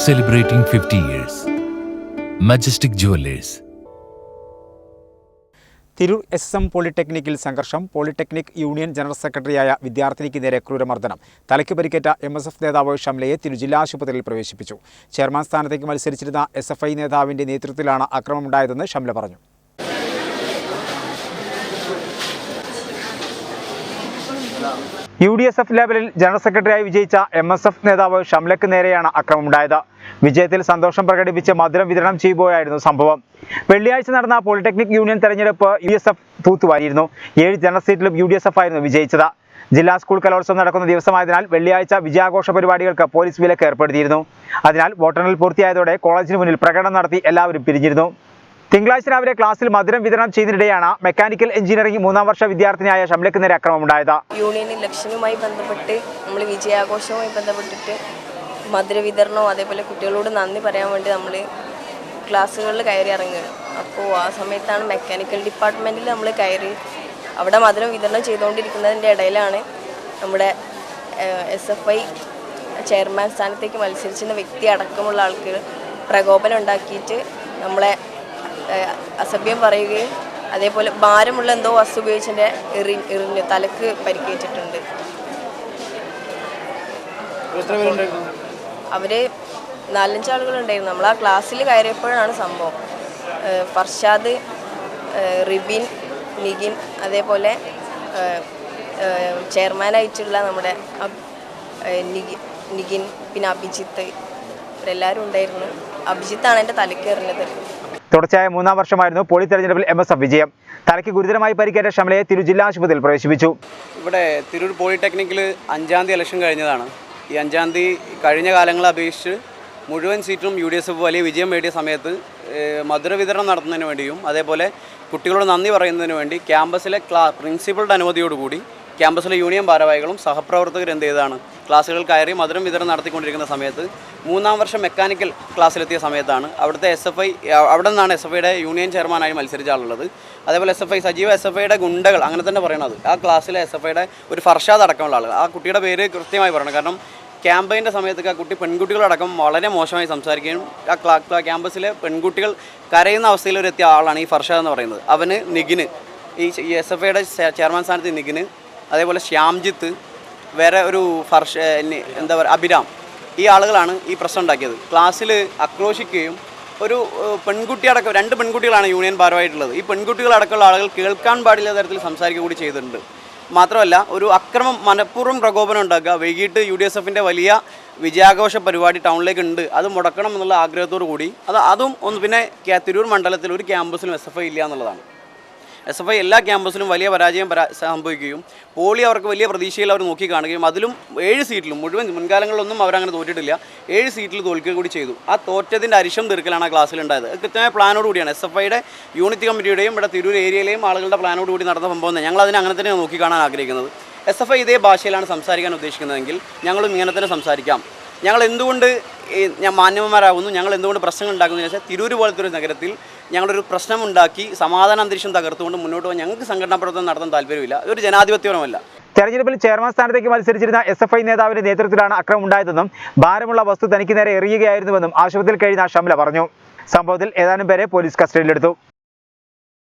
celebrating 50 years. Majestic Jewelers. Tirur S M പോളിടെക്നിക്കിൽ സംഘർഷം polytechnic union general സെക്രട്ടറിയായ വിദ്യാർത്ഥിനിക്ക് നേരെ ക്രൂരമർദ്ദനം തലയ്ക്ക് പരിക്കേറ്റ എം എസ് എഫ് നേതാവ് ഷംലയെ തിരു ജില്ലാ ആശുപത്രിയിൽ പ്രവേശിപ്പിച്ചു ചെയർമാൻ സ്ഥാനത്തേക്ക് മത്സരിച്ചിരുന്ന എസ് എഫ് ഐ നേതാവിന്റെ നേതൃത്വത്തിലാണ് അക്രമമുണ്ടായതെന്ന് ഷംല പറഞ്ഞു യു ഡി എസ് എഫ് ലെവലിൽ ജനറൽ സെക്രട്ടറിയായി വിജയിച്ച എം എസ് എഫ് നേതാവ് ഷംലക്ക് നേരെയാണ് അക്രമമുണ്ടായത്. വിജയത്തിൽ സന്തോഷം പ്രകടിപ്പിച്ച് മധുരം വിതരണം ചെയ്യുമ്പോഴായിരുന്നു സംഭവം. വെള്ളിയാഴ്ച നടന്ന പോളിടെക്നിക് യൂണിയൻ തെരഞ്ഞെടുപ്പ് യു എസ് എഫ് തൂത്തുവാരിയിരുന്നു. ഏഴ് ജനറൽ സീറ്റിലും യു ഡി എസ് എഫ് ആയിരുന്നു വിജയിച്ചത്. ജില്ലാ സ്കൂൾ കലോത്സവം നടക്കുന്ന ദിവസമായതിനാൽ വെള്ളിയാഴ്ച വിജയാഘോഷ പരിപാടികൾക്ക് പോലീസ് വിലക്ക് ഏർപ്പെടുത്തിയിരുന്നു. അതിനാൽ വോട്ടെണ്ണൽ പൂർത്തിയായതോടെ കോളേജിന് മുന്നിൽ പ്രകടനം നടത്തി എല്ലാവരും പിരിഞ്ഞിരുന്നു. തിങ്കളാഴ്ച രാവിലെ ക്ലാസ്സിൽ മധുരം വിതരണം ചെയ്യുന്നതിനിടെയാണ് മെക്കാനിക്കൽ എഞ്ചിനീയറിംഗ് മൂന്നാം വർഷ വിദ്യാർത്ഥിനിയായ ഷംലയ്ക്ക് നേരെ അക്രമമുണ്ടായത് യൂണിയൻ ഇലക്ഷനുമായി ബന്ധപ്പെട്ട് നമ്മൾ വിജയാഘോഷവുമായി ബന്ധപ്പെട്ടിട്ട് മധുര വിതരണവും അതേപോലെ കുട്ടികളോട് നന്ദി പറയാൻ വേണ്ടി നമ്മൾ ക്ലാസ്സുകളിൽ കയറി ഇറങ്ങുകയാണ്. അപ്പോൾ ആ സമയത്താണ് മെക്കാനിക്കൽ ഡിപ്പാർട്ട്മെന്റിൽ നമ്മൾ കയറി അവിടെ മധുരം വിതരണം ചെയ്തുകൊണ്ടിരിക്കുന്നതിന്റെ ഇടയിലാണ് നമ്മുടെ എസ് എഫ് ഐ ചെയർമാൻ സ്ഥാനത്തേക്ക് മത്സരിച്ചിരുന്ന വ്യക്തി അടക്കമുള്ള ആൾക്ക് പ്രകോപനം ഉണ്ടാക്കിയിട്ട് നമ്മളെ അസഭ്യം പറയുകയും അതേപോലെ ഭാരമുള്ള എന്തോ വസ്തു ഉപയോഗിച്ചതിന്റെ എറി എറിഞ്ഞ് തലക്ക് പരിക്കേറ്റിട്ടുണ്ട്. അവർ നാലഞ്ച് ആളുകളുണ്ടായിരുന്നു. നമ്മൾ ആ ക്ലാസ്സിൽ കയറിയപ്പോഴാണ് സംഭവം. ഫർഷാദ് റിബിൻ നിഗിൻ അതേപോലെ ചെയർമാനായിട്ടുള്ള നമ്മുടെ നിഗിൻ പിന്നെ അഭിജിത്ത് ഇവരെല്ലാവരും ഉണ്ടായിരുന്നു. അഭിജിത്താണ് എന്റെ തലക്ക് എറിഞ്ഞത്. തുടർച്ചയായ മൂന്നാം വർഷമായിരുന്നു പോളി തെരഞ്ഞെടുപ്പിൽ എം എസ് എഫ് വിജയം. തലയ്ക്ക് ഗുരുതരമായി പരിക്കേറ്റ ഷമലയെ തിരു ജില്ലാ ആശുപത്രിയിൽ പ്രവേശിപ്പിച്ചു. ഇവിടെ തിരൂർ പോളിടെക്നിക്കിൽ അഞ്ചാം തീയതി ഇലക്ഷൻ കഴിഞ്ഞതാണ്. ഈ അഞ്ചാം തീയതി കഴിഞ്ഞ കാലങ്ങളെ അപേക്ഷിച്ച് മുഴുവൻ സീറ്റും യു ഡി എസ് എഫ് വലിയ വിജയം നേടിയ സമയത്ത് മധുര വിതരണം നടത്തുന്നതിന് വേണ്ടിയും അതേപോലെ കുട്ടികളോട് നന്ദി പറയുന്നതിന് വേണ്ടി ക്യാമ്പസിലെ ക്ലാ പ്രിൻസിപ്പളുടെ അനുമതിയോടുകൂടി ക്യാമ്പസിലെ യൂണിയൻ ഭാരവാഹികളും സഹപ്രവർത്തകരും എന്ത് ചെയ്തതാണ് ക്ലാസ്സുകൾ കയറി മധുരം വിതരണം നടത്തിക്കൊണ്ടിരിക്കുന്ന സമയത്ത് മൂന്നാം വർഷം മെക്കാനിക്കൽ ക്ലാസ്സിലെത്തിയ സമയത്താണ് അവിടുത്തെ എസ് എഫ് ഐ അവിടെ നിന്നാണ് എസ് എഫ് ഐയുടെ യൂണിയൻ ചെയർമാനായി മത്സരിച്ച ആളുള്ളത്. അതേപോലെ എസ് എഫ് ഐ സജീവ എസ് എഫ് ഐയുടെ ഗുണ്ടകൾ അങ്ങനെ തന്നെ പറയണത് ആ ക്ലാസ്സിലെ എസ് എഫ് ഐയുടെ ഒരു ഫർഷാദ് അടക്കമുള്ള ആൾ ആ കുട്ടിയുടെ പേര് കൃത്യമായി പറയണം. കാരണം ക്യാമ്പയിന്റെ സമയത്തൊക്കെ ആ കുട്ടി പെൺകുട്ടികളടക്കം വളരെ മോശമായി സംസാരിക്കുകയും ആ ക്ലാ ക്യാമ്പസിലെ പെൺകുട്ടികൾ കരയുന്ന അവസ്ഥയിൽ ഒരു ആളാണ് ഈ ഫർഷാദ് എന്ന് പറയുന്നത്. അവന് നിഗിന് ഈ എസ് എഫ് ഐയുടെ ചെയർമാൻ സ്ഥാനത്ത് നിഗിന് അതേപോലെ ശ്യാംജിത്ത് വേറെ ഒരു ഫർഷ എന്താ പറയുക അഭിരാം. ഈ ആളുകളാണ് ഈ പ്രശ്നം ഉണ്ടാക്കിയത്. ക്ലാസ്സിൽ ആക്രോശിക്കുകയും ഒരു പെൺകുട്ടിയടക്കം രണ്ട് പെൺകുട്ടികളാണ് യൂണിയൻ ഭാരമായിട്ടുള്ളത് ഈ പെൺകുട്ടികളടക്കമുള്ള ആളുകൾ കേൾക്കാൻ പാടില്ല തരത്തിൽ സംസാരിക്കുക കൂടി ചെയ്തിട്ടുണ്ട്. മാത്രമല്ല ഒരു അക്രമം മനഃപൂർവം പ്രകോപനം ഉണ്ടാക്കുക വൈകിട്ട് യു ഡി എസ് എഫിന്റെ വലിയ വിജയാഘോഷ പരിപാടി ടൗണിലേക്ക് ഉണ്ട്. അത് മുടക്കണം എന്നുള്ള ആഗ്രഹത്തോടു കൂടി അത് അതും ഒന്ന് പിന്നെ തിരൂർ മണ്ഡലത്തിൽ ഒരു ക്യാമ്പസിലും എസ് എഫ് ഐ ഇല്ല എന്നുള്ളതാണ്. എസ് എഫ് ഐ എല്ലാ ക്യാമ്പസിലും വലിയ പരാജയം പരാ സംഭവിക്കുകയും പോളി അവർക്ക് വലിയ പ്രതീക്ഷയിൽ അവർ നോക്കി കാണുകയും അതിലും ഏഴ് സീറ്റിലും മുഴുവൻ മുൻകാലങ്ങളിലൊന്നും അവരങ്ങനെ തോറ്റിട്ടില്ല. ഏഴ് സീറ്റിൽ തോൽക്കുക കൂടി ചെയ്തു. ആ തോറ്റതിന്റെ അരിശം തീർക്കലാണ് ആ അത് കൃത്യമായ പ്ലാനോട് കൂടിയാണ്. എസ് എഫ് ഐയുടെ യൂണിറ്റ് കമ്മിറ്റിയുടെയും ഇവിടെ തിരൂർ ഏരിയയിലെയും ആളുകളുടെ പ്ലാനോട് കൂടി നടന്ന സംഭവം തന്നെ. ഞങ്ങൾ അതിനെ അങ്ങനെ തന്നെ നോക്കി കാണാൻ ആഗ്രഹിക്കുന്നത്. എസ് എഫ് ഐ ഇതേ ഭാഷയിലാണ് സംസാരിക്കാൻ ഉദ്ദേശിക്കുന്നതെങ്കിൽ ഞങ്ങളും ഇങ്ങനെ തന്നെ സംസാരിക്കാം. ഞങ്ങൾ എന്തുകൊണ്ട് ഞാൻ മാന്യന്മാരാകുന്നു ഞങ്ങൾ എന്തുകൊണ്ട് പ്രശ്നങ്ങൾ ഉണ്ടാക്കുന്നതെന്ന് വെച്ചാൽ തിരൂർ പോലത്തെ ഒരു നഗരത്തിൽ ഞങ്ങളൊരു പ്രശ്നമുണ്ടാക്കി സമാധാന അന്തരീക്ഷം തകർത്തുകൊണ്ട് മുന്നോട്ട് പോകാൻ ഞങ്ങൾക്ക് സംഘടനാ പ്രവർത്തനം നടത്താൻ താല്പര്യമില്ല. ഒരു ജനാധിപത്യപരമല്ല തെരഞ്ഞെടുപ്പിൽ ചെയർമാൻ സ്ഥാനത്തേക്ക് മത്സരിച്ചിരുന്ന എസ് എഫ് ഐ നേതാവിന്റെ നേതൃത്വത്തിലാണ് അക്രമം ഉണ്ടായതെന്നും ഭാരമുള്ള വസ്തു തനിക്ക് നേരെ എറിയുകയായിരുന്നുവെന്നും ആശുപത്രിയിൽ കഴിയുന്ന ഷംല പറഞ്ഞു. സംഭവത്തിൽ ഏതാനും പേരെ പോലീസ് കസ്റ്റഡിയിലെടുത്തു.